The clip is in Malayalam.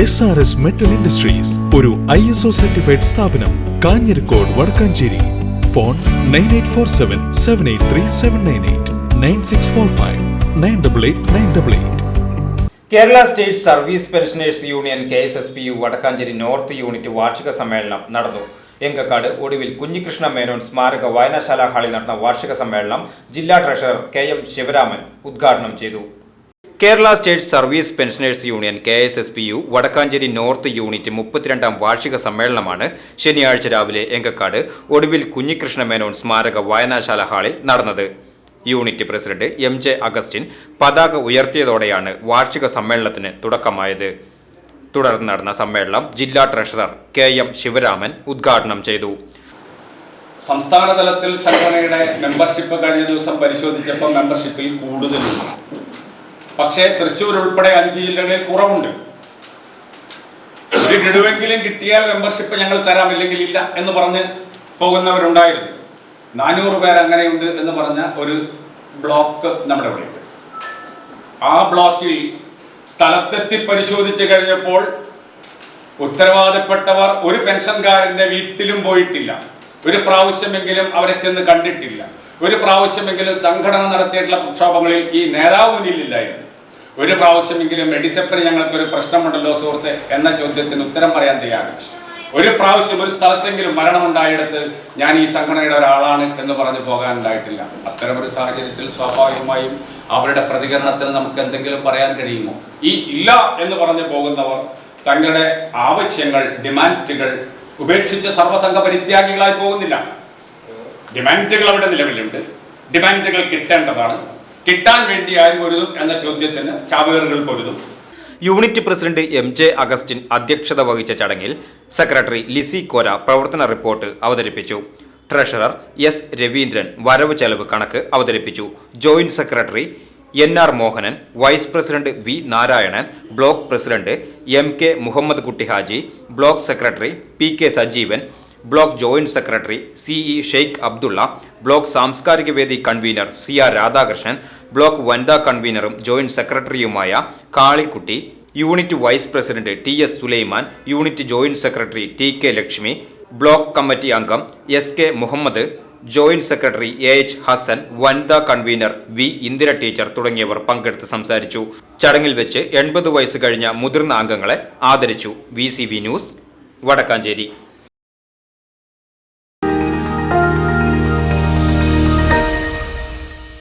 S R S metal industries ഒരു ഐ എസ് ഒ സർട്ടിഫൈഡ് സ്ഥാപനം Kanjirakode Vadakkanchery. Phone nine eight four seven seven eight three seven nine eight nine six four five nine double eight nine double eight Kerala state service pensioners union K S S P U Vadakkanchery north unit വാർഷിക സമ്മേളനം നടന്നു. എങ്കക്കാട് ഒടുവിൽ കുഞ്ഞികൃഷ്ണ മേനോൻ സ്മാരക വായനശാല ഹാളിൽ നടന്ന വാർഷിക സമ്മേളനം ജില്ലാ ട്രഷറർ കെ എം ശിവരാമൻ ഉദ്ഘാടനം ചെയ്തു. Kerala state service pensioners union K S S P U Vadakkanchery north unit മുപ്പത്തിരണ്ടാം വാർഷിക സമ്മേളനമാണ് ശനിയാഴ്ച രാവിലെ എങ്കക്കാട് ഒടുവിൽ കുഞ്ഞികൃഷ്ണ മേനോൻ സ്മാരക വായനാശാല ഹാളിൽ നടന്നത്. Unit president M J Augustine പതാക ഉയർത്തിയതോടെയാണ് വാർഷിക സമ്മേളനത്തിന് തുടക്കമായത്. തുടർന്ന് നടന്ന സമ്മേളനം ജില്ലാ ട്രഷറർ കെ എം ശിവരാമൻ ഉദ്ഘാടനം ചെയ്തു. സംസ്ഥാന തലത്തിൽ സംഘടനയുടെ മെമ്പർഷിപ്പ് കഴിഞ്ഞ ദിവസം പരിശോധിച്ചപ്പോൾ മെമ്പർഷിപ്പിൽ കൂടുതലുണ്ട് പക്ഷേ തൃശ്ശൂർ ഉൾപ്പെടെ അഞ്ച് ജില്ലകളിൽ കുറവുണ്ട്. ഒരു ഗഡുവെങ്കിലും കിട്ടിയാൽ മെമ്പർഷിപ്പ് ഞങ്ങൾ തരാം ഇല്ലെങ്കിൽ ഇല്ല എന്ന് പറഞ്ഞ് പോകുന്നവരുണ്ടായിരുന്നു. നാനൂറ് പേർ അങ്ങനെയുണ്ട് എന്ന് പറഞ്ഞ ഒരു ബ്ലോക്ക് നമ്മുടെ ഇവിടെയുണ്ട്. ആ ബ്ലോക്കിൽ സ്ഥലത്തെത്തി പരിശോധിച്ച് കഴിഞ്ഞപ്പോൾ ഉത്തരവാദപ്പെട്ടവർ ഒരു പെൻഷൻകാരന്റെ വീട്ടിലും പോയിട്ടില്ല. ഒരു പ്രാവശ്യമെങ്കിലും അവരെ ചെന്ന് കണ്ടിട്ടില്ല. ഒരു പ്രാവശ്യമെങ്കിലും സംഘടന നടത്തിയിട്ടുള്ള പ്രക്ഷോഭങ്ങളിൽ ഈ നേതാവ് മുന്നിലില്ലായിരുന്നു. ഒരു പ്രാവശ്യമെങ്കിലും മെഡിസെപ്പിന് ഞങ്ങൾക്കൊരു പ്രശ്നമുണ്ടല്ലോ സുഹൃത്തെ എന്ന ചോദ്യത്തിന് ഉത്തരം പറയാൻ തയ്യാറാണ് ഒരു പ്രാവശ്യം ഒരു സ്ഥലത്തെങ്കിലും മരണമുണ്ടായിടത്ത് ഞാൻ ഈ സംഘടനയുടെ ഒരാളാണ് എന്ന് പറഞ്ഞു പോകാനുണ്ടായിട്ടില്ല. അത്തരമൊരു സാഹചര്യത്തിൽ സ്വാഭാവികമായും അവരുടെ പ്രതികരണത്തിന് നമുക്ക് എന്തെങ്കിലും പറയാൻ കഴിയുമോ? ഈ ഇല്ല എന്ന് പറഞ്ഞു പോകുന്നവർ തങ്ങളുടെ ആവശ്യങ്ങൾ ഡിമാൻഡുകൾ ഉപേക്ഷിച്ച് സർവസംഘ പരിത്യാഗികളായി പോകുന്നില്ല. ഡിമാൻഡുകൾ അവിടെ നിലവിലുണ്ട്. ഡിമാൻഡുകൾ കിട്ടേണ്ടതാണ്. കിട്ടാൻ വേണ്ടി ആരും പൊരുതും എന്ന ചോദ്യത്തിന് ചാവേറുകൾ പൊരുതും. Unit president M J Augustine അധ്യക്ഷത വഹിച്ച ചടങ്ങിൽ സെക്രട്ടറി ലിസി കോര പ്രവർത്തന റിപ്പോർട്ട് അവതരിപ്പിച്ചു. ട്രഷറർ എസ് രവീന്ദ്രൻ വരവ് ചെലവ് കണക്ക് അവതരിപ്പിച്ചു. Joint secretary N R Mohanan vice president V Narayanan block president M K Muhammad Kutty Haji block secretary P K Sajeevan block joint secretary C E Sheikh Abdulla block സാംസ്കാരിക വേദി convener C R Radhakrishnan block വനിതാ കൺവീനറും ജോയിന്റ് സെക്രട്ടറിയുമായ Kalikutty unit vice president T S Sulaiman unit joint secretary T K Lakshmi block committee അംഗം S K Muhammad joint secretary A H Hasan വനിതാ കൺവീനർ വി ഇന്ദിര ടീച്ചർ തുടങ്ങിയവർ പങ്കെടുത്ത് സംസാരിച്ചു. ചടങ്ങിൽ വെച്ച് എൺപത് വയസ്സ് കഴിഞ്ഞ മുതിർന്ന അംഗങ്ങളെ ആദരിച്ചു. V News Vadakkanchery.